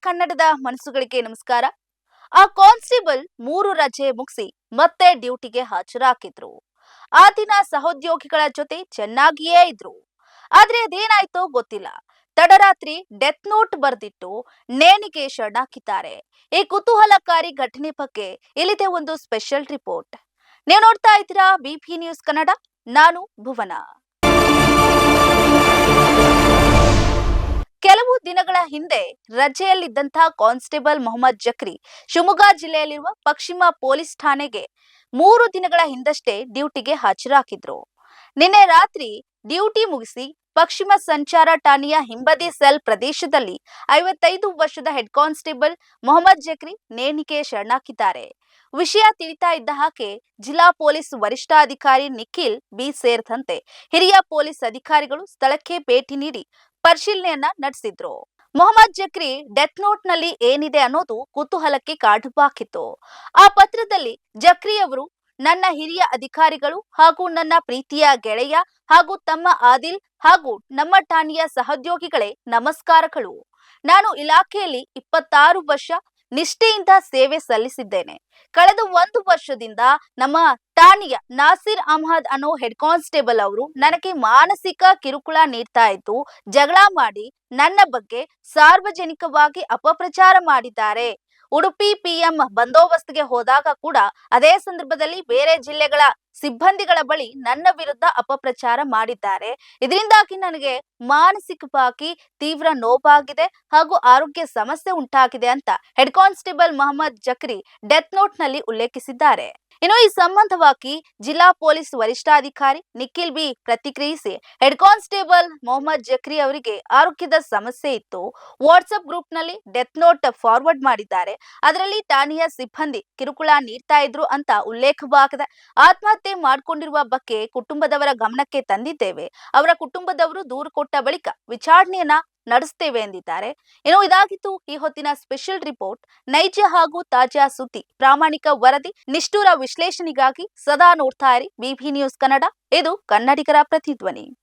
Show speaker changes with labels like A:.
A: ಕನ್ನಡದ ಮನಸ್ಸುಗಳಿಗೆ ನಮಸ್ಕಾರ. ಆ ಕಾನ್ಸ್ಟೇಬಲ್ ಮೂರು ರಜೆ ಮುಗಿಸಿ ಮತ್ತೆ ಡ್ಯೂಟಿಗೆ ಹಾಜರಾಕಿದ್ರು ಆ ದಿನ ಸಹೋದ್ಯೋಗಿಗಳ ಜೊತೆ ಚೆನ್ನಾಗಿಯೇ ಇದ್ರು. ಆದ್ರೆ ಅದೇನಾಯ್ತೋ ಗೊತ್ತಿಲ್ಲ. ತಡರಾತ್ರಿ ಡೆತ್ ನೋಟ್ ಬರೆದಿಟ್ಟು ನೇಣಿಗೆ ಶರಣಾಕಿದ್ದಾರೆ ಈ ಕುತೂಹಲಕಾರಿ ಘಟನೆ ಬಗ್ಗೆ ಇಲ್ಲಿದೆ ಒಂದು ಸ್ಪೆಷಲ್ ರಿಪೋರ್ಟ್. ನೀವು ನೋಡ್ತಾ ಇದ್ದೀರಾ ಬಿಪಿ ನ್ಯೂಸ್ ಕನ್ನಡ, ನಾನು ಭುವನ. ಕೆಲವು ದಿನಗಳ ಹಿಂದೆ ರಜೆಯಲ್ಲಿದ್ದಂತಹ ಕಾನ್ಸ್ಟೇಬಲ್ ಮೊಹಮ್ಮದ್ ಜಕ್ರಿ ಶಿವಮೊಗ್ಗ ಜಿಲ್ಲೆಯಲ್ಲಿರುವ ಪಶ್ಚಿಮ ಪೊಲೀಸ್ ಠಾಣೆಗೆ ಮೂರು ದಿನಗಳ ಹಿಂದಷ್ಟೇ ಡ್ಯೂಟಿಗೆ ಹಾಜರಾಗಿದ್ರು. ನಿನ್ನೆ ರಾತ್ರಿ ಡ್ಯೂಟಿ ಮುಗಿಸಿ ಪಶ್ಚಿಮ ಸಂಚಾರ ಠಾಣೆಯ ಹಿಂಬದಿ ಸೆಲ್ ಪ್ರದೇಶದಲ್ಲಿ ಐವತ್ತೈದು ವರ್ಷದ ಹೆಡ್ ಕಾನ್ಸ್ಟೇಬಲ್ ಮೊಹಮ್ಮದ್ ಜಕ್ರಿ ನೇಣಿಗೆ ಶರಣಾಕಿದ್ದಾರೆ ವಿಷಯ ತಿಳಿತಾ ಇದ್ದ ಹಾಗೆ ಜಿಲ್ಲಾ ಪೊಲೀಸ್ ವರಿಷ್ಠಾಧಿಕಾರಿ ನಿಖಿಲ್ ಬಿ ಸೇರಿದಂತೆ ಹಿರಿಯ ಪೊಲೀಸ್ ಅಧಿಕಾರಿಗಳು ಸ್ಥಳಕ್ಕೆ ಭೇಟಿ ನೀಡಿ ಪರಿಶೀಲನೆಯನ್ನ ನಡೆಸಿದ್ರು. ಮೊಹಮ್ಮದ್ ಜಕ್ರಿ ಡೆತ್ ನೋಟ್ನಲ್ಲಿ ಏನಿದೆ ಅನ್ನೋದು ಕುತೂಹಲಕ್ಕೆ ಕಾಡುಬಾಕಿತ್ತು. ಆ ಪತ್ರದಲ್ಲಿ ಜಕ್ರಿ ಅವರು, ನನ್ನ ಹಿರಿಯ ಅಧಿಕಾರಿಗಳು ಹಾಗೂ ನನ್ನ ಪ್ರೀತಿಯ ಗೆಳೆಯ ಹಾಗೂ ತಮ್ಮ ಆದಿಲ್ ಹಾಗೂ ನಮ್ಮ ಠಾಣೆಯ ಸಹೋದ್ಯೋಗಿಗಳೇ ನಮಸ್ಕಾರಗಳು. ನಾನು ಇಲಾಖೆಯಲ್ಲಿ ಇಪ್ಪತ್ತಾರು ವರ್ಷ ನಿಷ್ಠೆಯಿಂದ ಸೇವೆ ಸಲ್ಲಿಸಿದ್ದೇನೆ. ಕಳೆದ ಒಂದು ವರ್ಷದಿಂದ ನಮ್ಮ ಠಾಣೆಯ ನಾಸಿರ್ ಅಹಮದ್ ಅನ್ನೋ ಹೆಡ್ ಕಾನ್ಸ್ಟೇಬಲ್ ಅವರು ನನಗೆ ಮಾನಸಿಕ ಕಿರುಕುಳ ನೀಡ್ತಾ ಇದ್ದು, ಜಗಳ ಮಾಡಿ ನನ್ನ ಬಗ್ಗೆ ಸಾರ್ವಜನಿಕವಾಗಿ ಅಪಪ್ರಚಾರ ಮಾಡಿದ್ದಾರೆ. ಉಡುಪಿ ಪಿಎಂ ಬಂದೋಬಸ್ತ್ಗೆ ಹೋದಾಗ ಕೂಡ ಅದೇ ಸಂದರ್ಭದಲ್ಲಿ ಬೇರೆ ಜಿಲ್ಲೆಗಳ ಸಿಬ್ಬಂದಿಗಳ ಬಳಿ ನನ್ನ ವಿರುದ್ಧ ಅಪಪ್ರಚಾರ ಮಾಡಿದ್ದಾರೆ. ಇದರಿಂದಾಗಿ ನನಗೆ ಮಾನಸಿಕವಾಗಿ ತೀವ್ರ ನೋವಾಗಿದೆ ಹಾಗೂ ಆರೋಗ್ಯ ಸಮಸ್ಯೆ ಉಂಟಾಗಿದೆ ಅಂತ head constable Mohammed Zakri death ನೋಟ್ನಲ್ಲಿ ಉಲ್ಲೇಖಿಸಿದ್ದಾರೆ. ಇನ್ನು ಈ ಸಂಬಂಧವಾಗಿ ಜಿಲ್ಲಾ ಪೊಲೀಸ್ ವರಿಷ್ಠಾಧಿಕಾರಿ ನಿಖಿಲ್ ಬಿ ಪ್ರತಿಕ್ರಿಯಿಸಿ ಹೆಡ್ ಕಾನ್ಸ್ಟೇಬಲ್ ಮೊಹಮ್ಮದ್ ಜಕ್ರಿ ಅವರಿಗೆ ಆರೋಗ್ಯದ ಸಮಸ್ಯೆ ಇತ್ತು. ವಾಟ್ಸ್ಆಪ್ ಗ್ರೂಪ್ನಲ್ಲಿ ಡೆತ್ ನೋಟ್ ಫಾರ್ವರ್ಡ್ ಮಾಡಿದ್ದಾರೆ. ಅದರಲ್ಲಿ ಠಾಣೆಯ ಸಿಬ್ಬಂದಿ ಕಿರುಕುಳ ನೀಡ್ತಾ ಇದ್ರು ಅಂತ ಉಲ್ಲೇಖವಾಗಿದೆ. ಆತ್ಮಹತ್ಯೆ ಮಾಡಿಕೊಂಡಿರುವ ಬಗ್ಗೆ ಕುಟುಂಬದವರ ಗಮನಕ್ಕೆ ತಂದಿದ್ದೇವೆ. ಅವರ ಕುಟುಂಬದವರು ದೂರು ಕೊಟ್ಟ ಬಳಿಕ ವಿಚಾರಣೆಯನ್ನ ನಡೆಸ್ತೇವೆ ಎಂದಿದ್ದಾರೆ. ಏನೋ ಇದಾಗಿತ್ತು ಈ ಹೊತ್ತಿನ ಸ್ಪೆಷಲ್ ರಿಪೋರ್ಟ್ ನೈಜ ಹಾಗೂ ತಾಜಾ ಸುದ್ದಿ, ಪ್ರಾಮಾಣಿಕ ವರದಿ, ನಿಷ್ಠೂರ ವಿಶ್ಲೇಷಣೆಗಾಗಿ ಸದಾ ನೋಡ್ತಾ ಇರಿ. ಬಿಬಿ ನ್ಯೂಸ್ ಕನ್ನಡ, ಇದು ಕನ್ನಡಿಗರ ಪ್ರತಿಧ್ವನಿ.